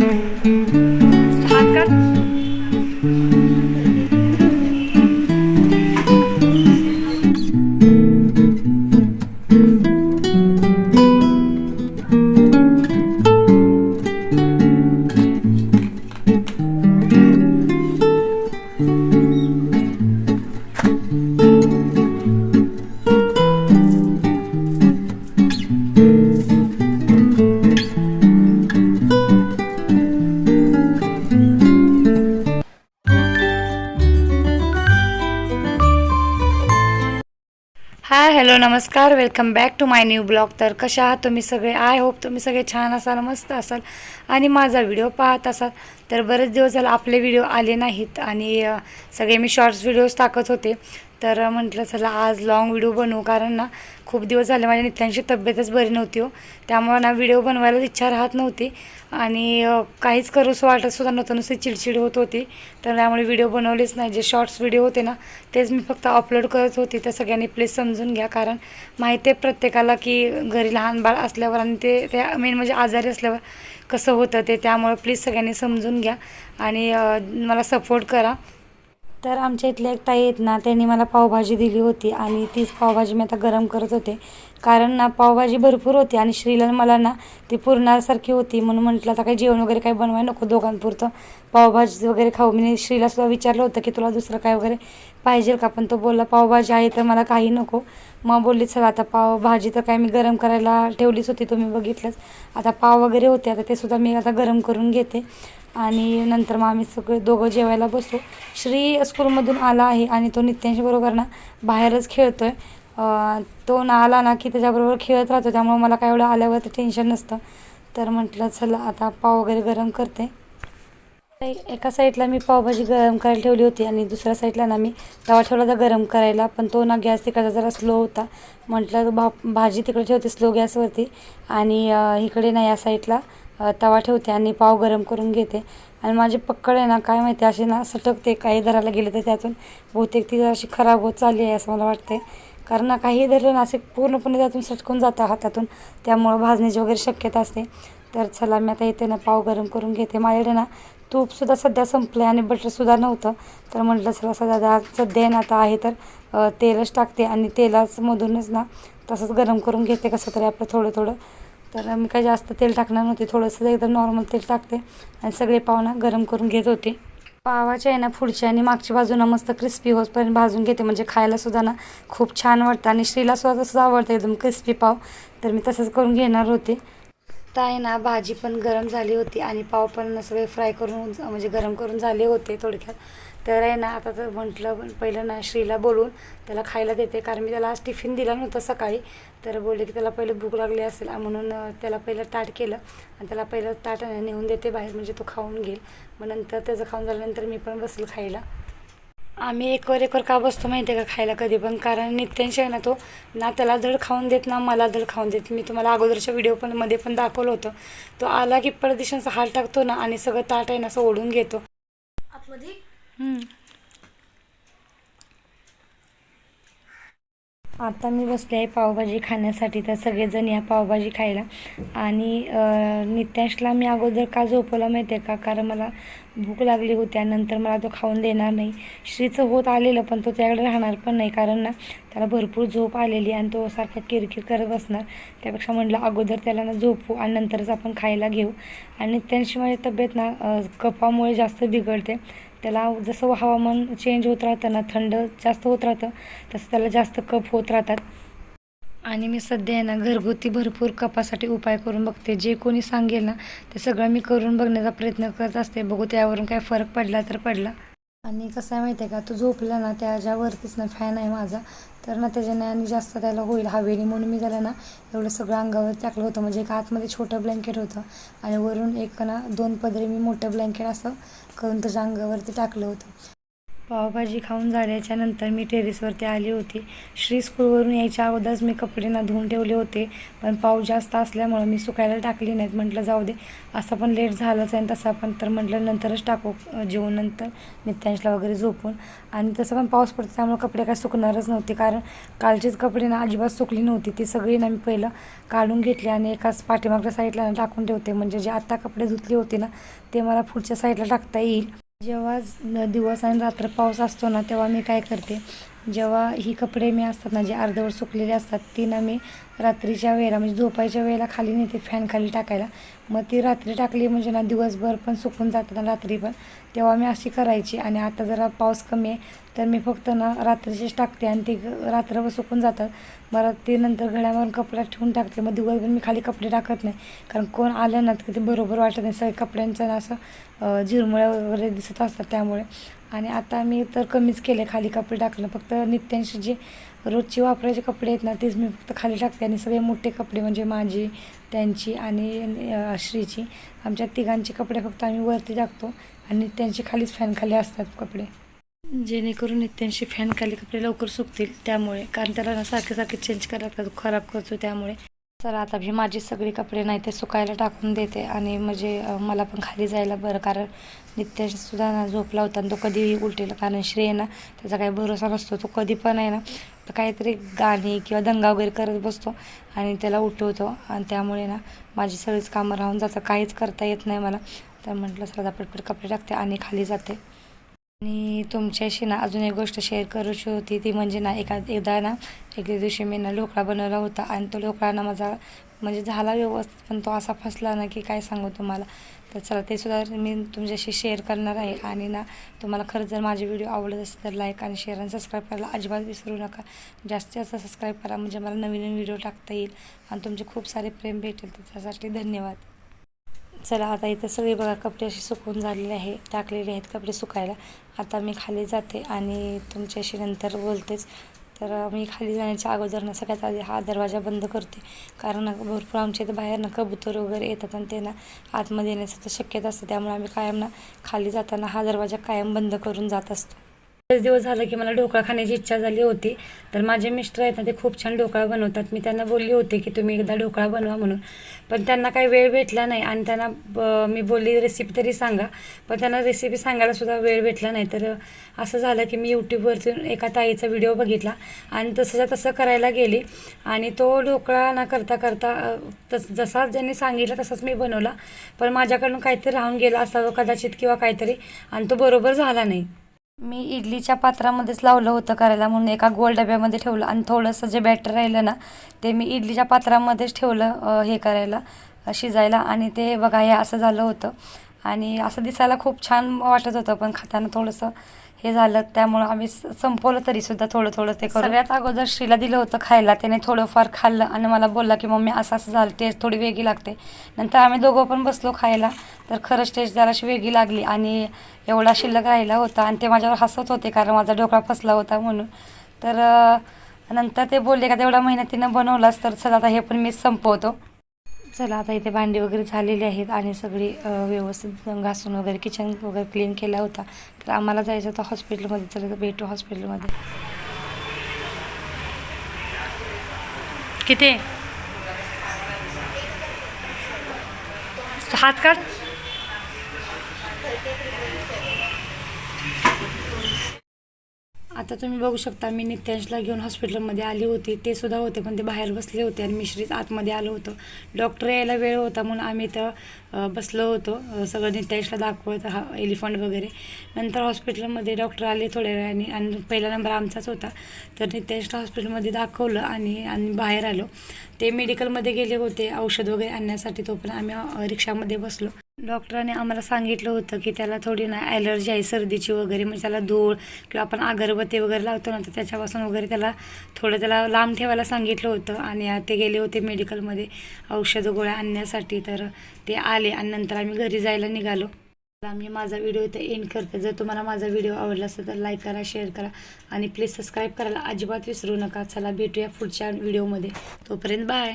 thank you. Hi hello नमस्कार. Welcome back to my new blog तर कशा आहात तुम्ही सगळे? आय होप तुम्ही सगळे छान असाल मस्त असाल आणि माझा व्हिडिओ पाहत असाल. तर बरेच दिवस झाला आपले व्हिडिओ आले नाहीत आणि सगळे मी शॉर्ट्स व्हिडिओज टाकत होते. तर म्हटलं चला आज लॉंग व्हिडिओ बनवू. कारण ना खूप दिवस झाले माझ्या नित्यांची तब्येतच बरी नव्हती हो. त्यामुळे ना व्हिडिओ बनवायला इच्छा राहत नव्हती. आणि काहीच करूस वाटत सुद्धा नव्हतं. नुसती चिडचिड होत होती. तर त्यामुळे व्हिडिओ बनवलेच नाही. जे शॉर्ट्स व्हिडिओ होते ना तेच मी फक्त अपलोड करत होते. तर सगळ्यांनी प्लीज समजून घ्या. कारण माहिती आहे प्रत्येकाला की घरी लहान बाळ असल्यावर आणि ते त्या मेन म्हणजे आजारी असल्यावर कसं होतं ते त्यामुळे प्लीज सगळ्यांनी समजून घ्या. आणि मला सपोर्ट करा. तर आमच्या इथल्या एक ताई आहेत ना त्यांनी मला पावभाजी दिली होती आणि तीच पावभाजी मी आता गरम करत होते. कारण ना पावभाजी भरपूर होती आणि श्रीला मला ना ती पुरणासारखी होती. म्हणून म्हटलं आता काही जेवण वगैरे काही बनवाय नको दोघांपुरतं. पावभाजी वगैरे खाऊ. मी श्रीला सुद्धा विचारलं होतं की तुला दुसरं काय वगैरे पाहिजे का? पण तो बोलला पावभाजी आहे तर मला काही नको. मग बोलली चला आता पावभाजी तर काय मी गरम करायला ठेवलीच होती तुम्ही बघितलंच. आता पाव वगैरे होते आता ते सुद्धा मी आता गरम करून घेते. आणि नंतर मग आम्ही सगळे दोघं जेवायला बसू. श्री स्कूलमधून आला आहे आणि तो नित्यांशीबरोबर ना बाहेरच खेळतो आहे तो ना आला ना की त्याच्याबरोबर खेळत राहतो. त्यामुळे मला काय एवढं आल्यावर टेन्शन नसतं. तर म्हटलं चला आता पाव वगैरे गरम करते. एका साईडला मी पावभाजी गरम करायला ठेवली होती आणि दुसऱ्या साईडला ना मी तवा ठेवला होता गरम करायला. पण तो ना गॅस तिकडचा जरा स्लो होता. म्हटलं भा भाजी तिकडे ठेवते स्लो गॅसवरती. आणि इकडे ना या साईडला तवा ठेवते आणि पाव गरम करून घेते. आणि माझी पक्कड आहे ना काय माहिती अशी ना सटकते काही धरायला गेले तर त्यातून बहुतेक ती अशी खराब होत चालली आहे असं मला वाटते कारण ना काही धरलं ना असे पूर्णपणे त्यातून सटकून जातं हातातून त्यामुळं भाजण्याची वगैरे शक्यता असते. तर चला मी आता येते ना पाव गरम करून घेते. माझ्याकडे ना तूपसुद्धा सध्या संपलं आणि बटरसुद्धा नव्हतं. तर म्हटलं चला सध्या सध्या ना आता आहे तर तेलच टाकते आणि तेलाच मधूनच ना तसंच गरम करून घेते कसं तरी आपलं थोडं थोडं तर मी काय जास्त तेल टाकणार नव्हते थोडंसं एकदम नॉर्मल तेल टाकते आणि सगळे पाव ना गरम करून घेत होते. पावाच्या आहे ना पुढच्या आणि मागच्या बाजूनं मस्त क्रिस्पी होतपर्यंत भाजून घेते म्हणजे खायला सुद्धा ना खूप छान वाटतं आणि श्रीला सुद्धा तसंच आवडतं एकदम क्रिस्पी पाव. तर मी तसंच करून घेणार होते. आत्ता आहे ना भाजी पण गरम झाली होती आणि पाव पण सगळे फ्राय करून म्हणजे गरम करून झाले होते थोडक्यात. तर आहे ना आता तर म्हटलं पहिलं ना श्रीला बोलून त्याला खायला देते कारण मी त्याला आज टिफिन दिला नव्हता सकाळी. तर बोलले की त्याला पहिलं भूक लागली असेल म्हणून त्याला पहिलं ताट केलं आणि त्याला पहिलं ताट नेऊन देते बाहेर म्हणजे तो खाऊन घेईल. मग नंतर त्याचं खाऊन झाल्यानंतर मी पण बसेल खायला. आम्ही एकवर एकवर का बसतो माहिती आहे का खायला कधी पण? कारण नित्यांशी आहे ना तो ना त्याला धड खाऊन देत ना मला धड खाऊन देत. मी तुम्हाला अगोदरच्या व्हिडिओ पण मध्ये पण दाखवलं होतं. तो आला की परदिशांचा हाल टाकतो ना आणि सगळं ताट आहे ना असं ओढून घेतो. आता मी बसले आहे पावभाजी खाण्यासाठी. तर सगळेजण या पावभाजी खायला. आणि नित्यांशला मी अगोदर का झोपवलं माहिती आहे का? कारण मला भूक लागली होती आणि नंतर मला तो खाऊन देणार नाही. श्रीचं होत आलेलं पण तो त्याकडे राहणार पण नाही. कारण ना त्याला भरपूर झोप आलेली आणि तो सारखा किरकिर करत बसणार. त्यापेक्षा म्हटलं अगोदर त्याला ना झोपू आणि नंतरच आपण खायला घेऊ. आणि नित्यांशी माझी तब्येत ना कपामुळे कफामुळे जास्त बिघडते. त्याला जसं हवामान चेंज होत राहतं ना थंड जास्त होत राहतं तसं त्याला जास्त कप होत राहतात. आणि मी सध्या आहे ना घरगुती भरपूर कपासाठी उपाय करून बघते. जे कोणी सांगेल ना ते सगळं मी करून बघण्याचा प्रयत्न करत असते. बघू त्यावरून काय फरक पडला तर पडला. आणि कसं आहे माहिती आहे का तो झोपला ना त्याच्यावरतीच ना फॅन आहे माझा. तर ना त्याच्याने आणि जास्त त्याला होईल हवेली म्हणून मी त्याला ना एवढं सगळं अंगावर टाकलं होतं. म्हणजे एक आतमध्ये छोटं ब्लँकेट होतं आणि वरून एक ना दोन पदरी मी मोठं ब्लँकेट असं करून त्याच्या अंगावरती टाकलं होतं. पावभाजी खाऊन झाल्याच्यानंतर मी टेरेसवरती आली होती. श्री स्कूलवरून यायच्या अगोदरच मी कपडे ना धुवून ठेवले होते पण पाऊस जास्त असल्यामुळं मी सुकायला टाकली नाहीत. म्हटलं जाऊ दे असं पण लेट झालंच आहे तसा पण. तर म्हटलं नंतरच टाकू जेवण नंतर. नित्यांशला वगैरे झोपून आणि तसं पण पाऊस पडतो त्यामुळे कपडे काय सुकणारच नव्हते. कारण कालचीच कपडे ना अजिबात सुकली नव्हती. ती सगळी ना मी पहिलं काढून घेतली आणि एकाच पाठीमागच्या साईडला ना टाकून ठेवते. म्हणजे जे आत्ता कपडे धुतले होते ना ते मला पुढच्या साईडला टाकता येईल. जेव्हा दिवस आणि रात्र पाऊस असतो ना तेव्हा मी काय करते जेव्हा ही कपडे मी असतात ना जे अर्धवर सुकलेले असतात ती ना मी रात्रीच्या वेळेला म्हणजे झोपायच्या वेळेला खाली नेते फॅन खाली टाकायला. मग ती रात्री टाकली म्हणजे ना दिवसभर पण सुकून जातात ना रात्री पण. तेव्हा मी अशी करायची आणि आता जरा पाऊस कमी आहे तर मी फक्त ना रात्रीचीच टाकते आणि ते रात्रभर सुकून जातात. मला ते नंतर घड्यावरून कपड्यात ठेवून टाकते. मग दिवसभर मी खाली कपडे टाकत नाही कारण कोण आलं ना ते बरोबर वाटत नाही. सगळे कपड्यांचं ना असं झिरमुळ्या वगैरे दिसत असतात त्यामुळे. आणि आता मी तर कमीच केले खाली कपडे टाकलं. फक्त नित्यांशी जे रोजची वापरायचे कपडे आहेत ना तेच मी फक्त खाली टाकते आणि सगळे मोठे कपडे म्हणजे माझी त्यांची आणि श्रीची आमच्या तिघांचे कपडे फक्त आम्ही वरती टाकतो आणि त्यांची खालीच फॅनखाली असतात कपडे. जेणेकरून नित्यांशी फॅनखाली कपडे लवकर सुकतील त्यामुळे कारण त्याला सारखे सारखे चेंज करायला लागतात, खराब करतो त्यामुळे. तर आता मी माझी सगळी कपडे नाही ते सुकायला टाकून देते आणि म्हणजे मला पण खाली जायला बरं कारण नित्यसुद्धा सुद्धा ना झोपला होता आणि तो कधीही उलटेला कारण श्री आहे ना त्याचा काही भरोसा नसतो तो कधी पण आहे ना तर काहीतरी गाणी किंवा दंगा वगैरे करत बसतो आणि त्याला उठवतो आणि त्यामुळे ना माझी सगळीच कामं राहून जातं काहीच करता येत नाही मला. तर म्हटलं सर पटपट कपडे टाकते आणि खाली जाते. आणि तुमच्याशी ना अजून एक गोष्ट शेअर करूची होती. ती म्हणजे ना एका एकदा ना एक दिवशी मी ना ढोकळा बनवला होता आणि तो ढोकळा ना माझा म्हणजे झाला व्यवस्थित पण तो असा फसला ना की काय सांगू तुम्हाला. तर चला ते सुद्धा मी तुमच्याशी शेअर करणार आहे. आणि ना तुम्हाला खरंच जर माझे व्हिडिओ आवडत असेल तर लाईक आणि शेअर आणि सबस्क्राईब करायला अजिबात विसरू नका. जास्तीत जास्त सबस्क्राईब करा म्हणजे मला नवीन नवीन व्हिडिओ टाकता येईल. आणि तुमचे खूप सारे प्रेम भेटेल. त्याच्यासाठी धन्यवाद. चला आता इथं सगळे बघा कपडे असे सुकून झालेले आहे टाकलेले आहेत कपडे सुकायला. आता मी खाली जाते आणि तुमच्याशी नंतर बोलतेच. तर मी खाली जाण्याच्या अगोदर ना सगळ्यात आधी हा दरवाजा बंद करते. कारण भरपूर आमच्या इथं बाहेर ना कबूतर वगैरे येतात आणि ते ना आतमध्ये येण्याचं तर शक्यता असते. त्यामुळे आम्ही कायम ना खाली जाताना हा दरवाजा कायम बंद करून जात असतो. बरेच दिवस झालं की मला ढोकळा खाण्याची इच्छा झाली होती. तर माझे मिस्टर आहेत ना ते खूप छान ढोकळा बनवतात. मी त्यांना बोलली होते की तुम्ही एकदा ढोकळा बनवा म्हणून. पण त्यांना काही वेळ भेटला नाही आणि त्यांना ब- मी बोलली रेसिपी तरी सांगा. पण त्यांना रेसिपी सांगायला सुद्धा वेळ भेटला नाही. तर असं झालं की मी यूट्यूबवरती एका ताईचा व्हिडिओ बघितला आणि तसंच्या तसं करायला गेली. आणि तो ढोकळा ना करता करता तस जसा ज्यांनी सांगितलं तसाच मी बनवला. पण माझ्याकडून काहीतरी राहून गेला असावं कदाचित किंवा काहीतरी आणि तो बरोबर झाला नाही. मी इडलीच्या पात्रामध्येच लावलं होतं करायला म्हणून एका गोल डब्यामध्ये ठेवलं. आणि थोडंसं जे बॅटर राहिलं ना ते मी इडलीच्या पात्रामध्येच ठेवलं हे करायला शिजायला. आणि ते बघा हे असं झालं होतं. आणि असं दिसायला खूप छान वाटत होतं पण खाताना थोडंसं हे झालं त्यामुळं आम्ही स- संपवलं तरी सुद्धा थोडं थोडं ते करून. सगळ्यात अगोदर श्रीला दिलं होतं खायला त्याने थोडंफार खाल्लं आणि मला बोलला की मम्मी असं असं झालं टेस्ट थोडी वेगळी लागते. नंतर आम्ही दोघं पण बसलो खायला तर खरंच टेस्ट जराशी वेगळी लागली आणि एवढा शिल्लक राहिला होता आणि ते माझ्यावर हसत होते कारण माझा ढोकळा फसला होता म्हणून. तर नंतर ते बोलले का तेवढा मेहनतीनं बनवलास तर चला आता हे पण मी संपवतो. चला आता इथे भांडी वगैरे झालेली आहेत आणि सगळी व्यवस्थित घासून वगैरे किचन वगैरे क्लीन केला होता. तर आम्हाला जायचं होतं हॉस्पिटलमध्ये चला तर भेटू हॉस्पिटलमध्ये किती? हात काढ. आता तुम्ही बघू शकता मी नित्यांशला घेऊन हॉस्पिटलमध्ये आली होती. ते सुद्धा होते पण ते बाहेर बसले होते आणि मिश्रीच आतमध्ये आलो होतो. डॉक्टर यायला वेळ होता म्हणून आम्ही तर बसलो होतो. सगळं नित्यांशला दाखवत हा एलिफंट वगैरे. नंतर हॉस्पिटलमध्ये डॉक्टर आले थोड्या वेळाने आणि पहिला नंबर आमचाच होता. तर नित्यांशला हॉस्पिटलमध्ये दाखवलं आणि आम्ही बाहेर आलो. ते मेडिकलमध्ये गेले होते औषध वगैरे आणण्यासाठी तो पण आम्ही रिक्षामध्ये बसलो. डॉक्टरांनी आम्हाला सांगितलं होतं की त्याला थोडी ना ॲलर्जी आहे सर्दीची वगैरे म्हणजे त्याला धूळ किंवा आपण अगरबत्ती वगैरे लावतो ना तर त्याच्यापासून वगैरे त्याला थोडं त्याला लांब ठेवायला सांगितलं होतं आणि ते गेले होते मेडिकलमध्ये औषधं गोळ्या आणण्यासाठी तर ते आले आणि नंतर आम्ही घरी जायला निघालो. तर मी माझा व्हिडिओ इथे एंड करते. जर तुम्हाला माझा व्हिडिओ आवडला असेल तर लाईक करा शेअर करा आणि प्लीज सबस्क्राईब करायला अजिबात विसरू नका. चला भेटूया पुढच्या व्हिडिओमध्ये तोपर्यंत बाय